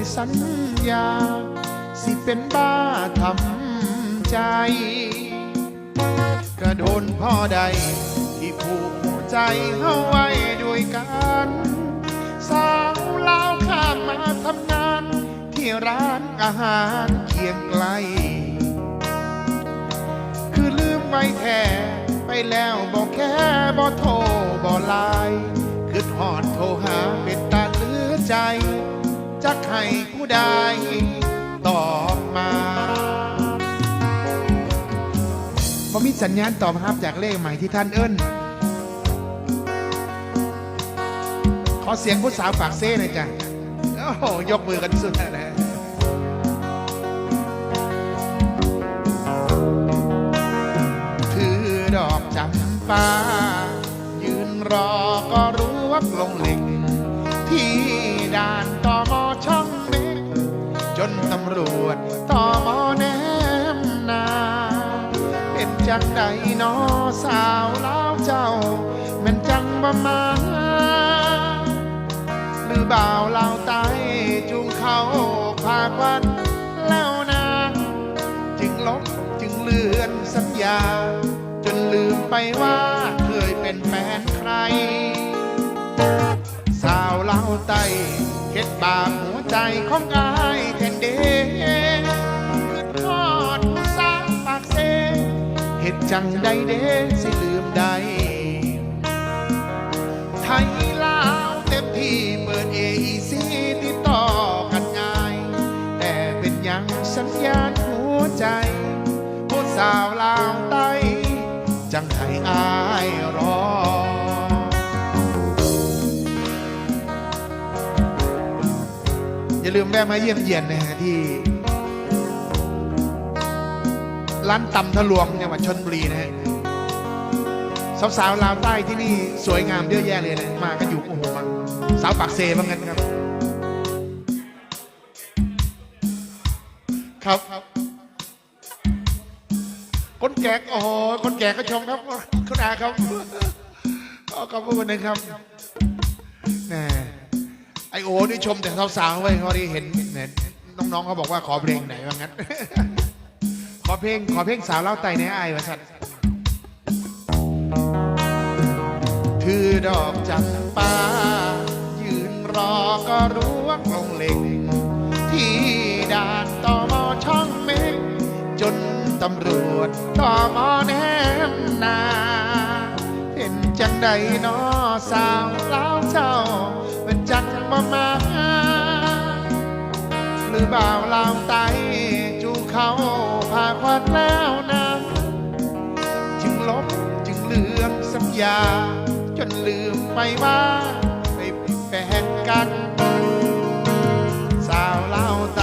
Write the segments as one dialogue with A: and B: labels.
A: ยสัญญา สิเป็นบ้าทำใจ กระโดนพ่อใด ที่ผูกหัวใจเฮาไว้ด้วยกันสาวลาวข้ามมาทำงาน ที่ร้านอาหารเคียงไกล คือลืมไว้แท้ไปแล้วบอกแค่บอกโทรบอกไลน์คือหอดโทรหาเป็นตาเหลือใจ จักให้ผู้ใดตอบมาพอมีสัญญาณตอบรับจากเลขใหม่ที่ท่านเอิ้น ขอเสียงผู้สาวปากเซ่หน่อยจ้ะ โอ้โห ยกมือกันสุดนะถือดอกจำปายืนรอก็รู้ว่าลงเหล็กที่ นตำรวจตอมอแนมนา เป็นจังใดนอสาวเล้าวเจ้าแมันจังบ่มา หรือบ่าวเล่าไตจูงเขาพาควันแล้วนางจึงลบจึงเลือนสัญญา จนลืมไปว่าเคยเป็นแฟนใคร สาวเล่าไตเฮ็ดบาปหัวใจของอายแท นเดคือทอดผู้สาวปากเซเห็ดจังใดเด้สิลืมได้ไทยลาวเต็มที่เปิดเอซีติดต่อกันง่าย แต่เป็นยังสัญญาณหัวใจผู้สาว อย่าลืมแวะมาเยี่ยมเยียนนะฮะที่ ร้านตำทะลวงจังหวัดชนบุรีนะฮะสาวๆลาวใต้ที่นี่สวยงามเยอะแยะเลยนะมากันอยู่โอ้โหมาสาวปากเซบ้างกันครับ ครับครับคนแก่โอ้โหคนแก่ก็ชมครับคุณอาครับขอบคุณนะครับ ไอโอนี่ชมแต่สาวๆไว้ยเขาได้เห็นเนี่ยน้องๆเขาบอกว่าขอเพลงไหนว่างั้น ขอเพลงขอเพลงสาวเล่าไตในไอ้ายมาสัตว์ถือดอกจำปายืนรอก็รู้ว่าลงเล็กที่ด่านตอมอช่องเมกจนตำรวจตอมอแนมนา เป็นจังใดนอสาวเล้าเจ้า มามาหรือบ่าวลาวไตจูเขาพาควันแล้วนะจึงลบจึงเลือนสัญญา จนลืมไปว่าได้เป็นแฟนกัน สาวเล่าวไต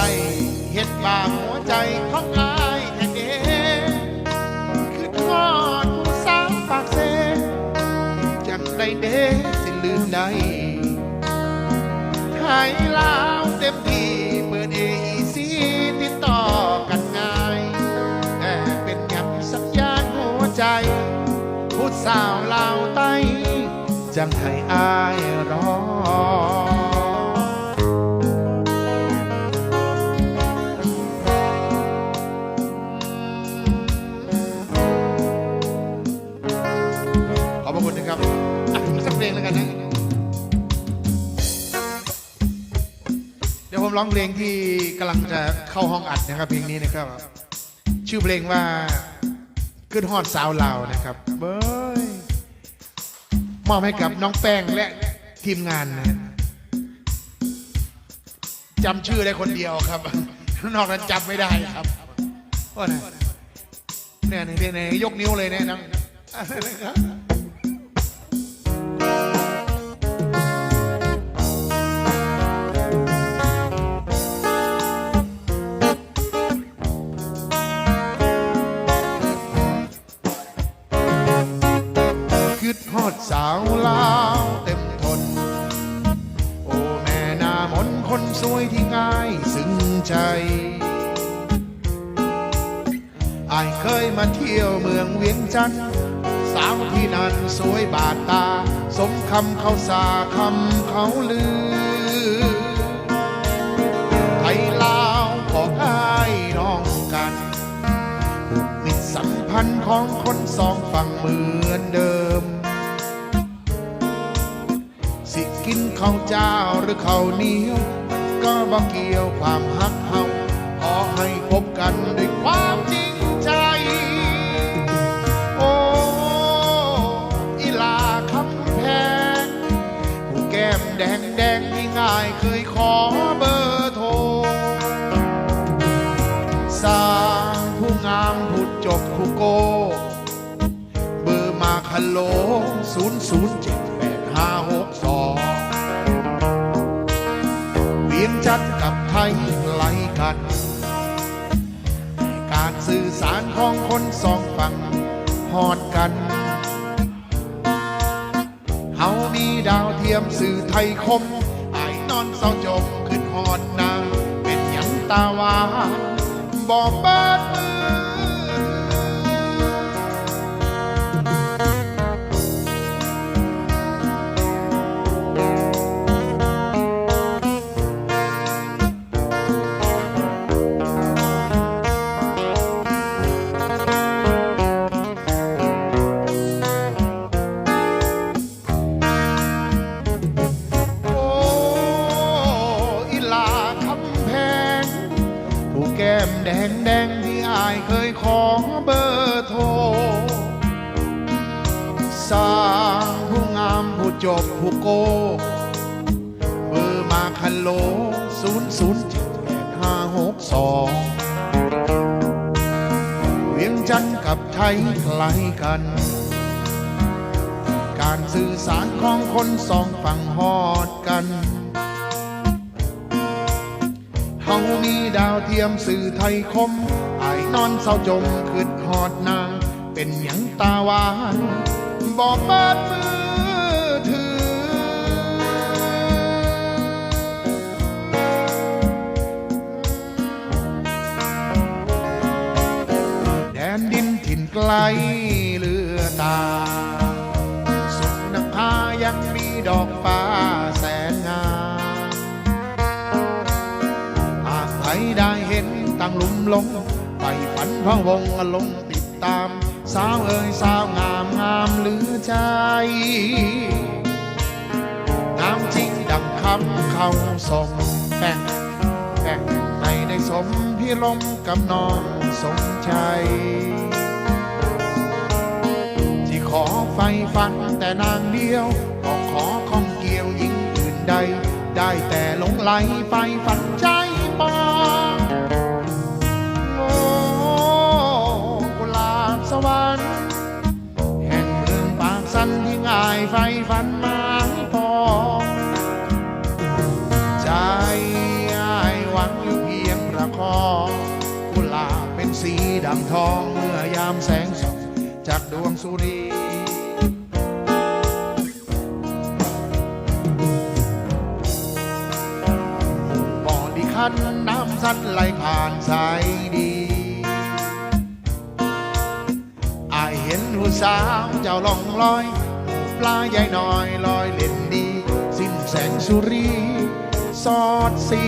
A: เฮ็ดบาปหัวใจของอายแท้เด้คือทอดผู้สาวปากเซจังได้เด้สิลืมได้ ลาวเต็มที่เปิดเอซีติดต่อกันง่ายแต่เป็นหยังสัญญาณหัวใจผู้สาวลาวใต้จังไห้อายรอข ร้องเพลงที่กำลังจะเข้าห้องอัดนะครับเพลงนี้นะครับ ชื่อเพลงว่าขึ้นฮอดสาวลาวนะครับเบ้ยมอบให้กับน้องแป้งและทีมงานนะจำชื่อได้คนเดียวครับ นอกนั้นจำไม่ได้ครับว่านะเนี่ยเนี่ยเนี่ยยกนิ้วเลยเนี่ยน้อง สวยที่ง่ายซึ้งใจไอเคยมาเที่ยวเมืองเวียงจันทร์สาวที่นั่นสวยบาดตา สมคำเขาสาคำเขาลือ ไทยลาวของอายน้องกันผูกมิตรสัมพันธ์ของคนสองฝั่งเหมือนเดิม สิกินข้าวเจ้าหรือข้าวเหนียว บ่เกี่ยวความฮักเฮาขอให้พบกันด้วยความจริงใจ โอ้อีลาคำแพงผู้แก้มแดงแดงที่ง่ายเคยขอเบอร์โทรสร้างผู้งามผู้จบผู้โก เบอร์มาคันโล0078562เจ็ดแปดห้าหก ไทยไกลกันการสื่อสารของคนสองฝั่งหอดกัน เฮามีดาวเทียมสื่อไทยคมไอ้นอนเศร้าจมขึ้นหอดนา เป็นหยังตาวาบอกเบิดมื งที่อายเคยขอเบอร์โทร สร้างผู้งามผู้จบผู้โก เบอร์มาคันโล0078562เวียงจันทร์กับไทยไกลกัน การสื่อสารของคนสองฝั่งหอดกัน เฮามีดาวเทียมสื่อไทยคมไอ้นอนเศร้าจมขึ้นหอดนางเป็นหยังตาหวานบอกเบิดมือถือ แดนดินถิ่นไกล รได้เห็นตั้งหลุมหลงไปฝันพะวงอลงติดตาม สาวเอ่ยสาวงามงามหลือใจงามจริงดังคำเขาสมแป้งแป้งให้ได้สมพี่ลมกับน้องสมใจที่ขอไฟฟันแต่นางเดียวก็ขอข้องเกี่ยวยิ่งอื่นใด ได้แต่หลงไหลไฟฝันใจ ปโอ้กุหลาบสวรรค์แห่งเมืองปากสันที่ง่ายไฟฝันมาให้พอ ใจอ้ายหวังอยู่เพียงประคองกุหลาบเป็นสีดำทองเมื่อยามแสงส่องจากดวงสุรี ลัดไหลผ่านสายดีอายเห็นผู้สาวเจ้าล่องลอยปลาใหญ่น้อยลอยเล่นดี สิ้นแสงสุรี สอดสี